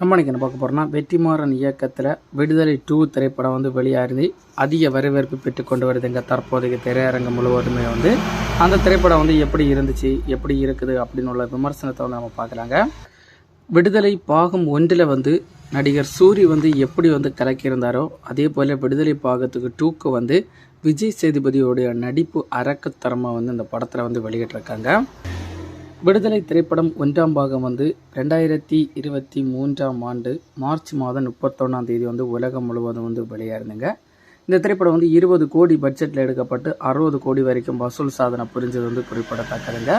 நம்ம இன்னைக்கு என்ன பார்க்க போகிறோம்னா வெற்றிமாறன் இயக்கத்தில் விடுதலை டூ திரைப்படம் வந்து வெளியாகி அதிக வரவேற்பு பெற்று கொண்டு வருதுங்க. தற்போதைய திரையரங்கம் முழுவதுமே வந்து அந்த திரைப்படம் வந்து எப்படி இருந்துச்சு எப்படி இருக்குது அப்படின்னு உள்ள விமர்சனத்தை வந்து நம்ம பார்க்குறாங்க விடுதலை பாகம் ஒன்றில் வந்து நடிகர் சூரி வந்து எப்படி வந்து கலக்கியிருந்தாரோ அதே போல் விடுதலை பாகத்துக்கு டூக்கு வந்து விஜய் சேதுபதியோடைய நடிப்பு அரக்கத்தரமாக வந்து இந்த படத்தில் வந்து வெளியிட்டிருக்காங்க. விடுதலை திரைப்படம் ஒன்றாம் பாகம் வந்து ரெண்டாயிரத்தி இருபத்தி மூன்றாம் ஆண்டு மார்ச் மாதம் முப்பத்தொன்னாம் தேதி வந்து உலகம் முழுவதும் வந்து வெளியாயிருந்துங்க இந்த திரைப்படம் வந்து இருபது கோடி பட்ஜெட்டில் எடுக்கப்பட்டு அறுபது கோடி வரைக்கும் வசூல் சாதனை புரிஞ்சது வந்து குறிப்பிடத்தக்கதுங்க.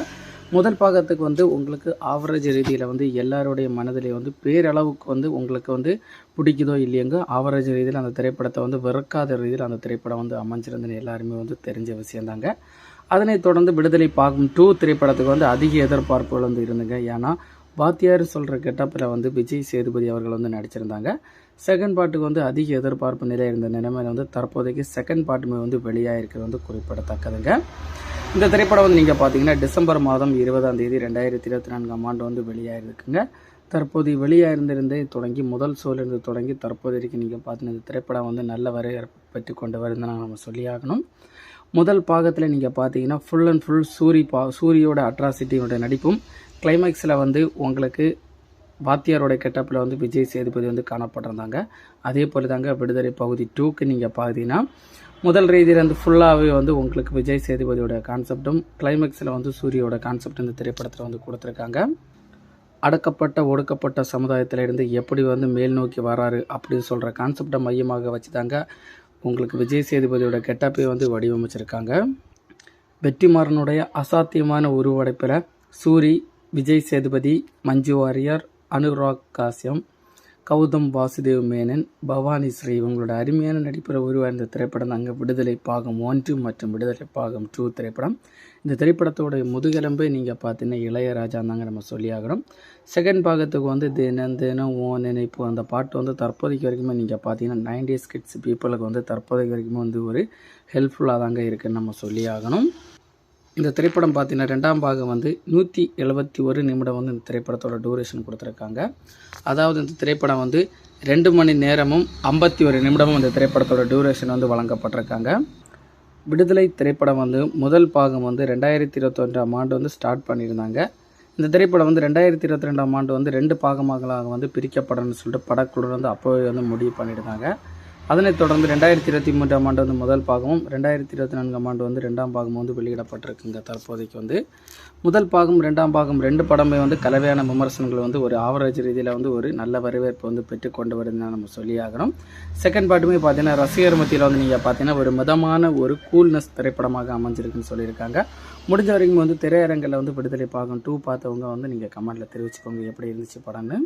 முதல் பாகத்துக்கு வந்து உங்களுக்கு ஆவரேஜ் ரீதியில் வந்து எல்லாருடைய மனதிலே வந்து பேரளவுக்கு வந்து உங்களுக்கு வந்து பிடிக்குதோ இல்லையங்க ஆவரேஜ் ரீதியில் அந்த திரைப்படத்தை வந்து வெறுக்காத ரீதியில் அந்த திரைப்படம் வந்து அமைஞ்சிருந்துன்னு எல்லாருமே வந்து தெரிஞ்ச விஷயந்தாங்க. அதனைத் தொடர்ந்து விடுதலை பார்க்கும் டூ திரைப்படத்துக்கு வந்து அதிக எதிர்பார்ப்புகள் வந்து இருந்துங்க. ஏன்னா வாத்தியார் சொல்கிற கெட்டப்பில் வந்து விஜய் சேதுபதி அவர்கள் வந்து நடிச்சிருந்தாங்க. செகண்ட் பாட்டுக்கு வந்து அதிக எதிர்பார்ப்பு நிலை இருந்த நிலைமையில வந்து தற்போதைக்கு செகண்ட் பாட்டுமே வந்து வெளியாகிருக்கிறது வந்து குறிப்பிடத்தக்கதுங்க. இந்த திரைப்படம் வந்து நீங்கள் பார்த்தீங்கன்னா டிசம்பர் மாதம் இருபதாம் தேதி ரெண்டாயிரத்தி இருபத்தி நான்காம் ஆண்டு வந்து வெளியாகிருக்குங்க தற்போது வெளியாயிருந்திருந்தே தொடங்கி முதல் ஷோலேருந்து தொடங்கி தற்போதைக்கு நீங்கள் பார்த்தீங்கன்னா இந்த திரைப்படம் வந்து நல்ல வரவேற்பு பெற்று கொண்டு வருதுன்னு நம்ம சொல்லியாகணும். முதல் பாகத்தில் நீங்கள் பார்த்தீங்கன்னா ஃபுல் அண்ட் ஃபுல் சூரி பா சூரியோட அட்ராசிட்டியோட நடிப்பும் கிளைமேக்ஸில் வந்து உங்களுக்கு வாத்தியாரோட கெட்டப்பில் வந்து விஜய் சேதுபதி வந்து காணப்பட்டிருந்தாங்க. அதே போல் தாங்க விடுதலை பகுதி டூக்கு நீங்கள் பார்த்தீங்கன்னா முதல் ரீதியில் வந்து ஃபுல்லாகவே வந்து உங்களுக்கு விஜய் சேதுபதியோட கான்செப்டும் கிளைமேக்ஸில் வந்து சூரியோட கான்செப்ட் இந்த திரைப்படத்தில் வந்து கொடுத்துருக்காங்க. அடக்கப்பட்ட ஒடுக்கப்பட்ட சமுதாயத்தில் இருந்து எப்படி வந்து மேல் நோக்கி வராரு அப்படின்னு சொல்கிற கான்செப்டை மையமாக வச்சு தாங்க உங்களுக்கு விஜய் சேதுபதியோட கெட்டப்பை வந்து வடிவமைச்சிருக்காங்க. வெற்றிமாறனுடைய அசாத்தியமான உருவடைப்பில் சூரி விஜய் சேதுபதி மஞ்சு வாரியர் அனுராக் காசியம் கௌதம் வாசுதேவ் மேனன் பவானி ஸ்ரீ இவங்களோட அருமையான நடிப்பில் இந்த திரைப்படம் தாங்க விடுதலை பாகம் ஒன்று மற்றும் விடுதலை பாகம் டூ திரைப்படம். இந்த திரைப்படத்தோட முதுகெலும்பு நீங்கள் பார்த்தீங்கன்னா இளையராஜா தாங்க நம்ம சொல்லியாகணும். செகண்ட் பாகத்துக்கு வந்து தினம் தினம் ஓ நினைப்பு அந்த பாட்டு வந்து தற்போதைக்கு வரைக்குமே நீங்கள் பார்த்தீங்கன்னா நைன்டிஸ் கிட்ஸ் பீப்புளுக்கு வந்து தற்போதைக்கு வரைக்குமே வந்து ஒரு ஹெல்ப்ஃபுல்லாக தாங்க இருக்குதுன்னு நம்ம சொல்லியாகணும். இந்த திரைப்படம் பார்த்தீங்கன்னா ரெண்டாம் பாகம் வந்து நூற்றி எழுபத்தி ஒரு நிமிடம் வந்து இந்த திரைப்படத்தோட டூரேஷன் கொடுத்துருக்காங்க. அதாவது இந்த திரைப்படம் வந்து ரெண்டு மணி நேரமும் ஐம்பத்தி ஒரு நிமிடமும் இந்த திரைப்படத்தோட டூரேஷன் வந்து வழங்கப்பட்டிருக்காங்க. விடுதலை திரைப்படம் வந்து முதல் பாகம் வந்து ரெண்டாயிரத்தி இருபத்தொன்றாம் ஆண்டு வந்து ஸ்டார்ட் பண்ணியிருந்தாங்க. இந்த திரைப்படம் வந்து ரெண்டாயிரத்தி இருபத்தி ரெண்டாம் ஆண்டு வந்து ரெண்டு பாகமாக வந்து பிரிக்கப்படணும்னு சொல்லிட்டு படக்குழு வந்து அப்போவே வந்து முடிவு பண்ணியிருந்தாங்க. அதனைத் தொடர்ந்து ரெண்டாயிரத்தி இருபத்தி மூன்றாம் ஆண்டு வந்து முதல் பாகமும் ரெண்டாயிரத்தி இருபத்தி நான்காம் ஆண்டு வந்து ரெண்டாம் பாகமும் வந்து வெளியிடப்பட்டிருக்குங்க. தற்போதைக்கு வந்து முதல் பாகம் ரெண்டாம் பாகம் ரெண்டு படமே வந்து கலவையான விமர்சனங்கள் வந்து ஒரு ஆவரேஜ் ரீதியில் வந்து ஒரு நல்ல வரவேற்பு வந்து பெற்று கொண்டு வருதுன்னு நம்ம சொல்லியாகணும். செகண்ட் பார்ட்டுமே பார்த்தீங்கன்னா ரசிகர் மத்தியில் வந்து நீங்கள் பார்த்தீங்கன்னா ஒரு மிதமான ஒரு கூல்னஸ் திரைப்படமாக அமைஞ்சிருக்குன்னு சொல்லியிருக்காங்க. முடிஞ்ச வரைக்கும் வந்து திரையரங்கில் வந்து விடுதலை பாகம் டூ பார்த்தவங்க வந்து நீங்கள் கமெண்ட்டில் தெரிவிச்சுக்கோங்க எப்படி இருந்துச்சு படம்னு.